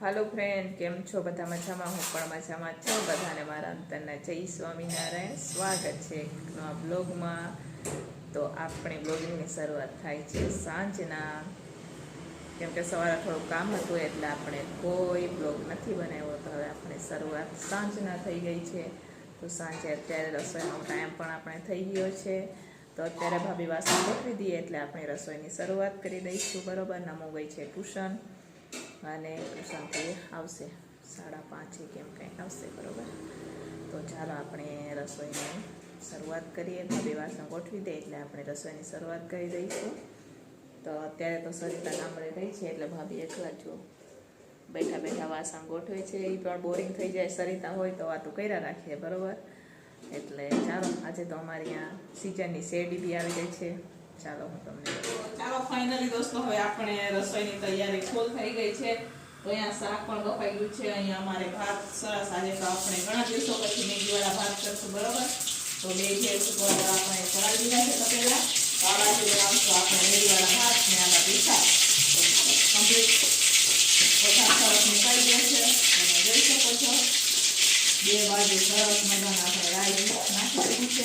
હાલો friend કેમ છો? બધા મજામાં? હું પણ મજામાં છું. બધાને મારા અંતરના જય સ્વામિનારાયણ. સ્વાગત છે નવા બ્લોગમાં તો આપણે બ્લોગિંગની શરૂઆત થાય છે સાંજના. કેમ કે સવારે થોડું કામ હતું એટલે આપણે કોઈ બ્લોગ નથી બનાવ્યો. તો હવે આપણે શરૂઆત સાંજના થઈ ગઈ છે. તો સાંજે અત્યારે રસોઈનો ટાઈમ પણ આપણે થઈ ગયો છે. તો અત્યારે ભાભી વાસણ ગોઠવી દઈએ એટલે આપણે રસોઈની શરૂઆત કરી દઈશું. બરોબર? નમો ગઈ છે ટ્યુશન અને ટ્યુશનથી આવશે. સાડા પાંચે કેમ કંઈક આવશે, બરોબર? તો ચાલો આપણે રસોઈની શરૂઆત કરીએ. ભાભી વાસણ ગોઠવી દે એટલે આપણે રસોઈની શરૂઆત કરી દઈશું. તો અત્યારે તો સરિતા ગામડે ગઈ છે એટલે ભાભી એકલા જ જો બેઠા બેઠા વાસણ ગોઠવે છે. એ પણ બોરિંગ થઈ જાય સરિતા હોય તો વાતું કર્યા રાખીએ બરોબર? એટલે ચાલો, આજે તો અમારી અહીંયા સિઝનની શેરડી બી આવી ગઈ છે. ચાલો હું તમને ચાલો ફાઇનલી દોસ્તો હવે આપણે રસોઈની તૈયારી ફૂલ થઈ ગઈ છે. તો અહીંયા શાક પણ બફાઈ છે. અહીંયા અમારે ભાત સરસ આજે તો આપણે ઘણા દિવસો પછી મેગીવાળા ભાત કરશું, બરાબર? તો બે ઉપર આપણે ચડાવી દીધા છે તપેલા. તો બનાવશું આપણે મેગીવાળા ભાત ને આના પીઠા કમ્પ્લીટ બધા સરસ નીકળી ગયા છે. તમે જોઈ શકો છો. બે બાજુ સરસ મજાના આપણે રાઈ નાખી દીધું છે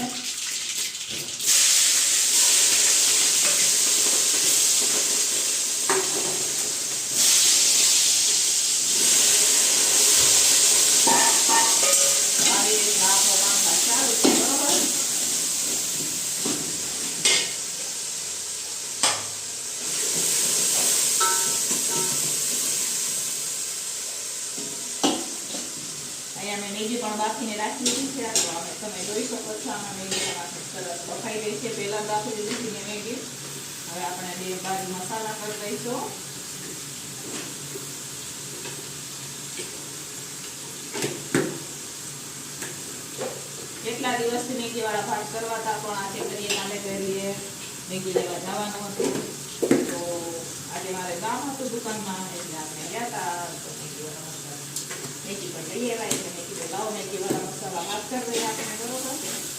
આવી રીતના આપણો કામકાજ ચાલુ છે બરોબર અહીંયા મેં મેગી પણ બાફીને રાખી દીધી છે. અમે તમે જોઈ શકો છો આમાં મેગી સરસ બફાઈ ગઈ છે. પહેલાં બાફી દીધી હતી મેગી. હવે આપણે બે બાજુ મસાલા કરી દઈશું કેટલા દિવસથી મેગી વાળા ભાત કરવા હતા, પણ આજે કરીએ કાલે કરીએ. મેગી લેવા જવાનું હતું. તો આજે મારે ગામ હતું દુકાનમાં, એટલે આપણે ગયા હતા. તો મેગી વાળા મેગી પણ લઈ આવ્યા એટલે મેં કીધું લાવો મેગી વાળા મસાલા વાત કરી દઈએ આપણે બરોબર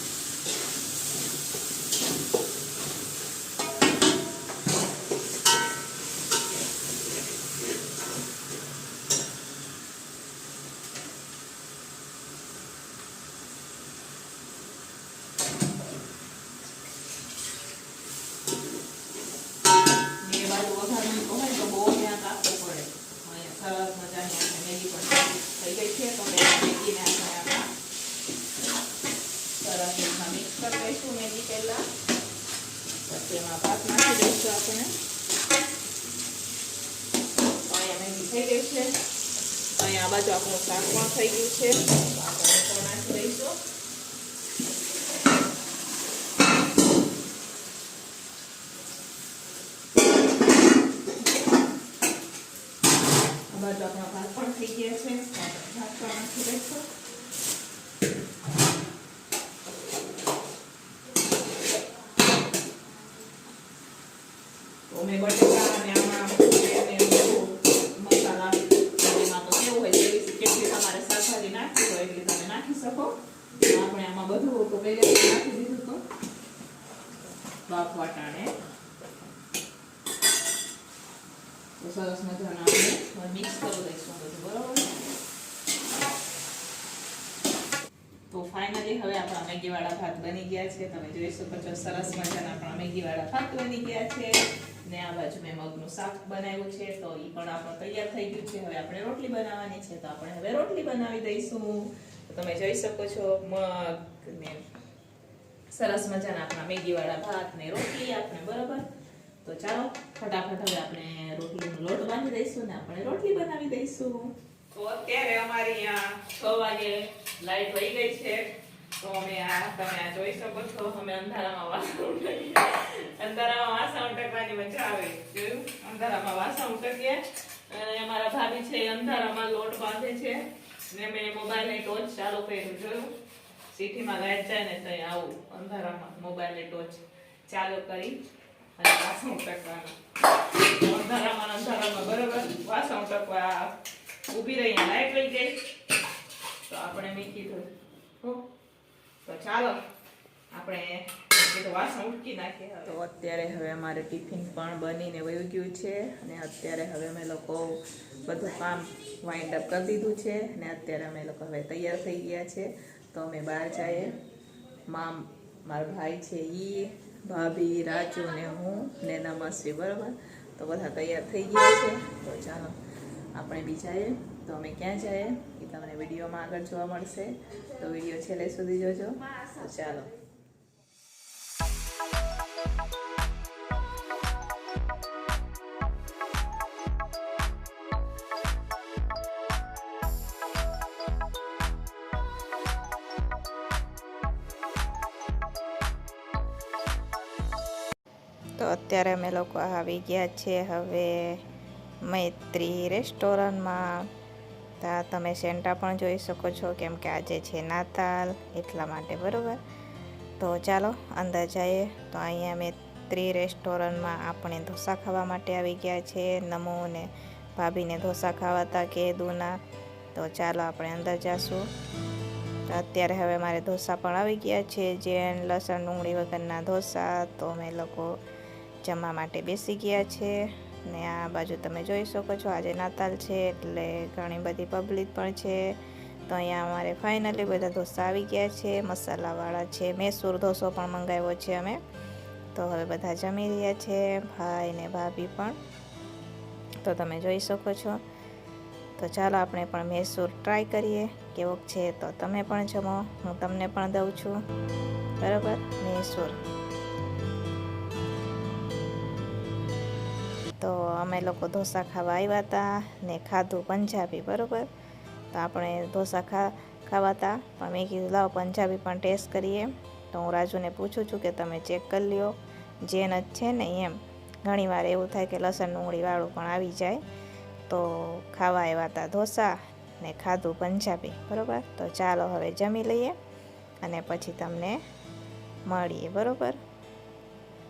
બે બાજુ વઘારવાનું તો હોય તો બહુ ધ્યાન રાખવું પડે અહીંયા સરસ મજાની આપણે મેગી પણ થઈ ગઈ છે તો પહેલા મેગીને આપણે આમાં સરસ રીતના મિક્સ કરી દઈશું મેગી પહેલા એમાં ભાત નાખી આપણે અહીંયા મેગી થઈ ગઈ છે અહીંયા આ બાજુ આપણું શાક પણ થઈ ગયું છે. આપણે શકો? આપણે આમાં બધું નાખી દીધું તો. બાફ સરસ મજાના આપણે મિક્સ કરી દઈશું બધું, બરોબર? તો ફાઇનલી હવે આપણા મેગીવાળા ભાત બની ગયા છે. તમે જોઈ શકો છો સરસ મજાના આપણા મેગીવાળા ભાત બની ગયા છે. ને આ બાજુ મેં મગનું શાક બનાવ્યું છે, તો એ પણ આપણું તૈયાર થઈ ગયું છે. હવે આપણે રોટલી બનાવવાની છે, તો આપણે હવે રોટલી બનાવી દઈશું. તમે જોઈ શકો છો મગ ને સરસ મજાના આપણા મેગીવાળા ભાત ને રોટલી આપણે બરોબર. તો ચાલો, ફટાફટ હવે આપણે રોટલીનો લોટ બાંધી દઈશું ને આપણે રોટલી બનાવી દઈશું. તો અત્યારે અમારી અહીંયા છ વાગે લાઈટ વહી ગઈ છે. તો અમે આ, તમે આ જોઈ શકો છો, અમે અંધારામાં વાસણ અંધારામાં વાસણ ઉટકવાની મજા આવે. જોયું? અંધારામાં વાસણ ઉટકીએ. અને અમારા ભાભી છે અંધારામાં લોટ બાંધે છે. ને મેં મોબાઈલની ટોચ ચાલુ કર્યું, જોયું? સિટીમાં લાઈટ જાય ને ત્યાં આવું, અંધારામાં મોબાઈલની ટોચ ચાલુ કરી અને વાસણ ઉટકવાનું. અંધારામાં અંધારામાં બરોબર, વાસણ ઉટકવા ઊભી રહી લાઈટ લઈ ગઈ. તો આપણે મેં કીધું તો ચાલો, આપણે તો અત્યારે હવે અમારે ટિફિન પણ બનીને વયું ગયું છે અને અત્યારે હવે અમે લોકો બધું કામ વાઇન્ડ અપ કરી દીધું છે અને અત્યારે અમે લોકો હવે તૈયાર થઈ ગયા છે. તો અમે બહાર જઈએ. મામ, મારો ભાઈ છે ઈ, ભાભી, રાજુ ને હું ને નમસ્વી બરાબર? તો બધા તૈયાર થઈ ગયા છે. તો ચાલો, આપણે બી જઈએ. તો અમે ક્યાં જઈએ એ તમને વિડીયોમાં આગળ જોવા મળશે. તો વીડિયો છેલ્લે સુધી જોજો. તો ચાલો. તો અત્યારે અમે લોકો આવી ગયા છે હવે મૈત્રી રેસ્ટોરન્ટમાં. તા તમે સેન્ટા પણ જોઈ શકો છો કેમ કે આજે છે નાતાલ એટલા માટે બરાબર. તો ચાલો અંદર જઈએ. તો અહીંયા મૈત્રી રેસ્ટોરન્ટમાં આપણે ઢોસા ખાવા માટે આવી ગયા છે. નમો ને ભાભીને ઢોસા ખાવાતા કે દૂના. તો ચાલો આપણે અંદર જઈશું અત્યારે હવે મારે ઢોસા પણ આવી ગયા છે. જેન, લસણ, ડુંગળી વગરના ઢોસા. તો અમે લોકો જમવા માટે બેસી ગયા છે ને આ બાજુ તમે જોઈ શકો છો, આજે નાતાલ છે એટલે ઘણી બધી પબ્લિક પણ છે. તો અહીંયા અમારે ફાઇનલી બધા ઢોસા આવી ગયા છે, મસાલાવાળા છે, મૈસૂર ઢોસો પણ મંગાવ્યો છે અમે. તો હવે બધા જમી રહ્યા છે, ભાઈ ને ભાભી પણ. તો તમે જોઈ શકો છો. તો ચાલો આપણે પણ મૈસૂર ટ્રાય કરીએ, કેવોક છે તો તમે પણ જમો, હું તમને પણ દઉં છું. બરાબર? મૈસૂર. અમે લોકો ઢોસા ખાવા આવ્યા હતા ને ખાધું પંજાબી, બરાબર? તો આપણે ઢોસા ખા ખાવા હતા પણ મેં કીધું, લાવો પંજાબી પણ ટેસ્ટ કરીએ. તો હું રાજુને પૂછું છું કે, તમે ચેક કરી લ્યો. જેન જ છે ને એમ ઘણીવાર એવું થાય કે લસણ ડુંગળીવાળું પણ આવી જાય. તો ખાવા આવ્યા હતા ઢોસા ને ખાધું પંજાબી, બરાબર? તો ચાલો હવે જમી લઈએ અને પછી તમને મળીએ, બરાબર?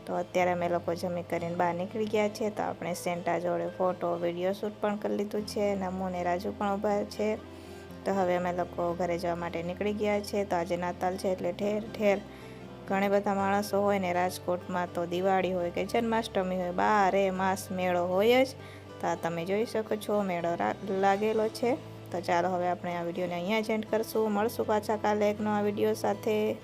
તો અત્યારે અમે લોકો જમી કરીને બહાર નીકળી ગયા છે તો આપણે સેન્ટા જોડે ફોટો, વીડિયો શૂટ પણ કરી લીધું છે નમુ ને રાજુ પણ ઊભા છે. તો હવે અમે લોકો ઘરે જવા માટે નીકળી ગયા છે. તો આજે નાતાલ છે એટલે ઠેર ઠેર ઘણા બધા માણસો હોય ને રાજકોટમાં તો દિવાળી હોય કે જન્માષ્ટમી હોય, બારે માસ મેળો હોય જ. તો આ તમે જોઈ શકો છો, મેળો લાગેલો છે. તો ચાલો હવે આપણે આ વિડીયોને અહીંયા જ એન્ડ કરશું. મળશું પાછા કાલે એક નવા વીડિયો સાથે.